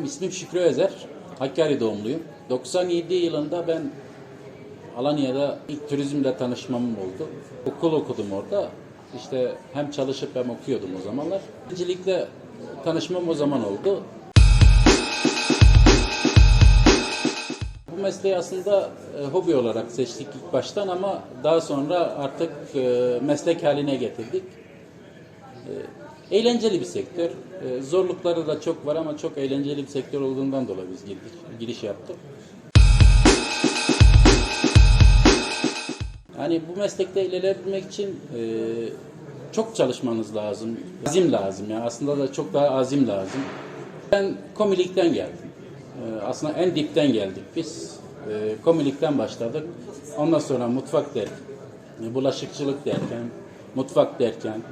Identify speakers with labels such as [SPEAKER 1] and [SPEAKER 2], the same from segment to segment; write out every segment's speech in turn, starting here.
[SPEAKER 1] Benim ismim Şükrü Özer. Hakkari doğumluyum. 97 yılında ben Alanya'da ilk turizmle tanışmam oldu. Okul okudum orada. İşte hem çalışıp hem okuyordum o zamanlar. İkincilikle tanışmam o zaman oldu. Bu mesleği aslında e, hobi olarak seçtik ilk baştan ama daha sonra artık e, meslek haline getirdik. E, eğlenceli bir sektör. E, zorlukları da çok var ama çok eğlenceli bir sektör olduğundan dolayı biz girdik, giriş yaptık. Yani bu meslekte ilerleyebilmek için e, çok çalışmanız lazım. Azim lazım yani aslında da çok daha azim lazım. Ben komilikten geldim. E, aslında en dipten geldik biz. E, komilikten başladık. Ondan sonra mutfak derken, bulaşıkçılık derken, mutfak derken,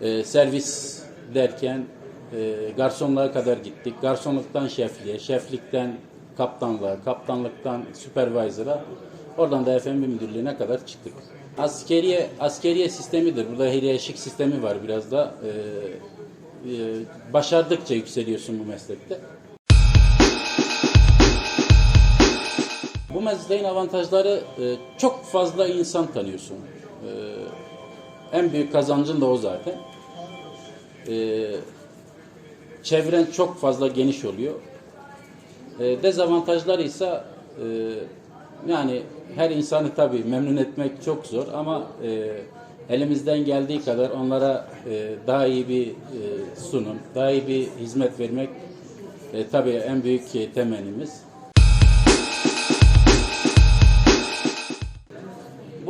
[SPEAKER 1] e, servis derken e, garsonluğa kadar gittik. Garsonluktan şefliğe, şeflikten kaptanlığa, kaptanlıktan supervisor'a, oradan da F&B müdürlüğüne kadar çıktık. Askeriye, askeriye sistemidir. Burada hiyerarşik sistemi var biraz da. E, e, başardıkça yükseliyorsun bu meslekte. Bu mesleğin avantajları e, çok fazla insan tanıyorsun. E, en büyük kazancın da o zaten. E, çevren çok fazla geniş oluyor. E, dezavantajları ise e, yani her insanı tabii memnun etmek çok zor ama e, elimizden geldiği kadar onlara e, daha iyi bir e, sunum, daha iyi bir hizmet vermek e, tabii en büyük temennimiz.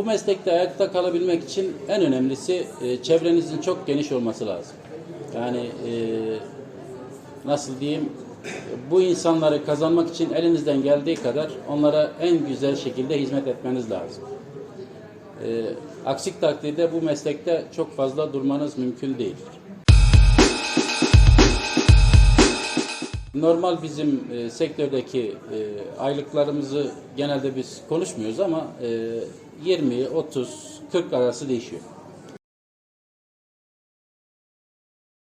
[SPEAKER 1] Meslekte ayakta kalabilmek için en önemlisi e, çevrenizin çok geniş olması lazım. Yani e, nasıl diyeyim bu insanları kazanmak için elinizden geldiği kadar onlara en güzel şekilde hizmet etmeniz lazım. E, aksik takdirde bu meslekte çok fazla durmanız mümkün değil. Normal bizim e, sektördeki e, aylıklarımızı genelde biz konuşmuyoruz ama e, 20, 30, 40 arası değişiyor.